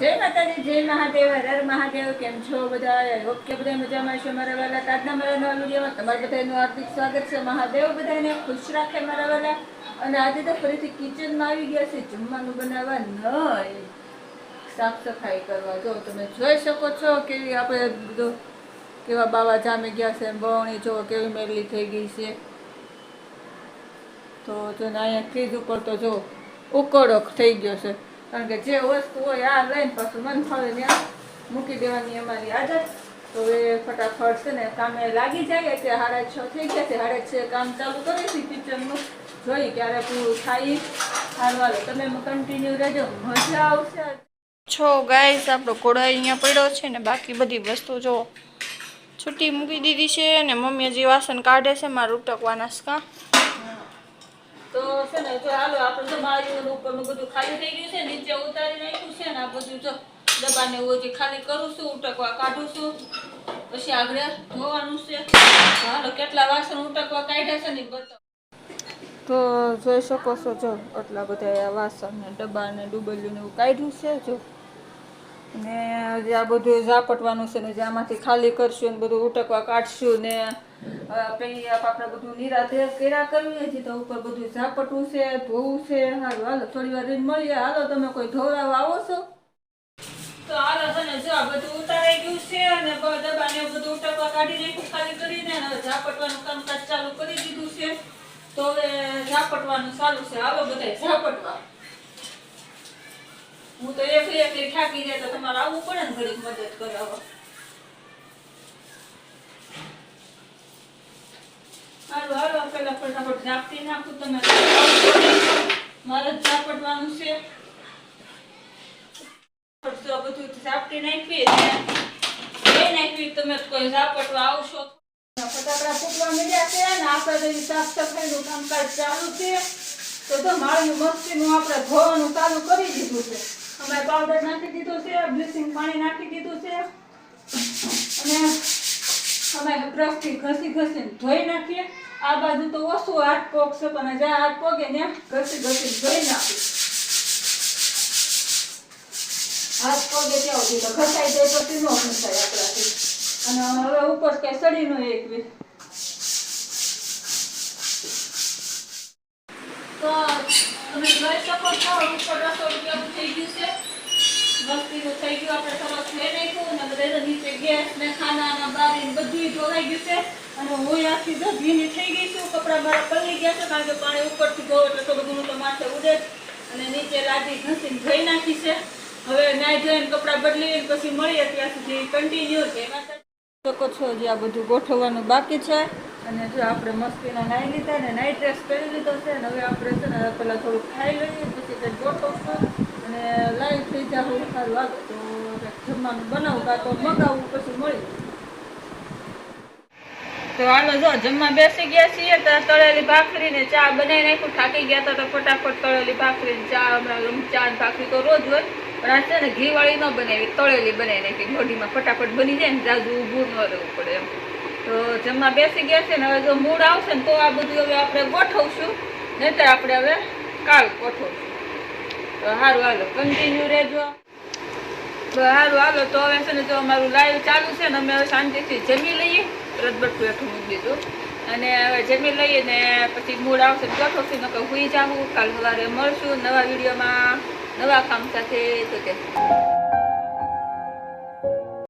જય માતાજી, જય મહાદેવ, હર મહાદેવ, કેમ છો બધા ઓકે બધા મજામાં છો મારા વાલા તાજના મારા નવા વિડીયોમાં તમારા બધાનું હાર્દિક સ્વાગત છે. મહાદેવ બધાને ખુશ રાખે મારા વાલા. અને આજે તો ફરીથી કિચનમાં આવી ગયા છે જમવાનું બનાવવા નહીં. સાફ સફાઈ કરવા. જો, તમે જોઈ શકો છો કેવી આપણે બધું કેવા બાવા જામી ગયા છે, બવણી, જો, કેવી મેલી થઈ ગઈ છે. તો જો ને અહીંયા ફ્રીજ ઉપર તો જો ઉકળો થઈ ગયો છે. કારણ કે જે વસ્તુ હોય આ લઈને પાછું મન ફાવે ત્યાં મૂકી દેવાની અમારી આદત. તો એ ફટાફટ છે ને કામે લાગી જાય એટલે સાડા છ થઈ ગયા છે. સાડા છ કામ ચાલુ કરીશું કિચનનું જોઈ ક્યારે પૂરું થાય. હારવા તમે કન્ટિન્યુ રહેજો. મજા આવશે છો ગાઈસ આપણો કોડાઈ અહીંયા પડ્યો છે ને બાકી બધી વસ્તુ જો છૂટી મૂકી દીધી છે અને મમ્મી હજી વાસણ કાઢે છે, મારું ઉટકવાના કા. તો છે ને જો હાલો, આપણે તો બારીઓનું ઉપરનું બધું ખાલી થઈ ગયું છે, નીચે ઉતારી નાખ્યું છે ને આ બધું જો ડબ્બાને ઓછી ખાલી કરું છું, ઉટકવા કાઢું છું. પછી આગળ ધોવાનું છે. હાલો, કેટલા વાસણ ઉટકવા કાઢ્યા છે ને બતાવો. તો જોઈ શકો છો જો, આટલા બધા વાસણ ને ડબ્બા ને ડુબલ્યું ને એવું કાઢ્યું છે જો. ને જે આ બધું ઝાપટવાનું છે ને જે આમાંથી ખાલી કરશું ને બધું ઉટકવા કાઢશું ને પેલી આપણે બધું નિરાતે કેરા કરવી છે તો ઉપર બધું ઝાપટું છે, ધોવું છે, હાલો હાલો, થોડી વાર રીત મળીએ. હાલો, તમે કોઈ ધોરાવા આવો છો? તો ઉતારાઈ ગયું છે અને બ- બધું ઉટકવા કાઢી નાખ્યું, ખાલી કરીને હવે ઝાપટવાનું કામકાજ ચાલુ કરી દીધું છે. તો હવે ઝાપટવાનું ચાલુ છે. હાલો બધા ઝાપટવા. હું તો એકલી એકલી થાકી જાય તો તમારે આવવું પડે ને ઘડીક મદદ કરાવવા. ફટાકડા ફૂટવા મળ્યા છે ને, આપણે તો સાફ સફાઈનું કામકાજ ચાલુ છે. તો તો માળનું મસ્તીનું આપણે ધોવાનું ચાલુ કરી દીધું છે. અમે પાવડર નાખી દીધો છે બ્લીચિંગ પાણી નાખી દીધું છે. અને અમે બ્રશથી ઘસી ઘસીને ધોઈ નાખીએ. આ બાજુ તો ઓછું હાથ પોગ છે, પણ જ્યાં હાથ પોગે ત્યાં ઘસી ઘસી ધોઈ નાખીએ. હાથ પગે ત્યાં સુધી તો ઘસાઈ જાય તો તીનો ઘસાય આપણાથી. અને હવે ઉપર કઈ સડીનો એક વીસ તો તમે જોઈ શકો છો, ઉપર રસોડું કેવું થઈ ગયું છે. મસ્તીનું થઈ ગયું. આપણે સરસ લઈ નાખ્યું અને બધા નીચે ગેસ ને ખાના બારી બધું ધોવાઈ ગયું છે. અને હું આખી તો ભીની થઈ ગઈ છું. કપડાં મારા પલળી ગયા છે. કારણ કે પાણી ઉપરથી ધોવ એટલે બધું તો માથે ઉડે જ. અને નીચે લાદી ઘસીને ધોઈ નાખી છે. હવે નાઈ ધોઈને કપડાં બદલી પછી મળીએ ત્યાં સુધી કન્ટિન્યુ છે શકો છો જે બધું ગોઠવવાનું બાકી છે. અને જો આપણે મસ્તીના નાઈ લીધા ને નાઈટ ડ્રેસ પહેરી લીધો છે. ને હવે આપણે છે ને પહેલાં થોડું ખાઈ લઈએ પછી તે ગોઠવશું. અને લાઈવ થઈ જાવ સારું હાલો તો જમવાનું બનાવું તો મગાવું, પછી મળી તો હાલો જો, જમવા બેસી ગયા છીએ તો તળેલી ભાખરી ને ચા બનાવી નાખ્યું. થાકી ગયા હતા તો ફટાફટ તળેલી ભાખરી ને ચા, હમણાં ચા ભાખરી તો રોજ હોય. પણ આ છે ને ઘી વાળી ન બનાવી, તળેલી બનાવી નાખી. મોઢીમાં ફટાફટ બની જાય ને, જાજુ ઊભું ન રહેવું પડે એમ. તો જમવા બેસી ગયા છે ને, હવે જો મૂળ આવશે ને, તો આ બધું હવે આપણે ગોઠવશું. નહીતર આપણે હવે કાલ ગોઠવશું. તો સારું હાલો કન્ટિન્યુ રહેજો. તો સારું હાલો, તો હવે છે ને જો અમારું લાઈવ ચાલુ છે ને, અમે હવે શાંતિથી જમી લઈએ. રદબટું હેઠું મૂકી દીધું. અને હવે જમી લઈએ ને પછી મૂળ આવશે તો છે, નકર હુઈ જાવું. કાલ સવારે મળશું નવા વિડીયોમાં. નવા કામ સાથે તો કે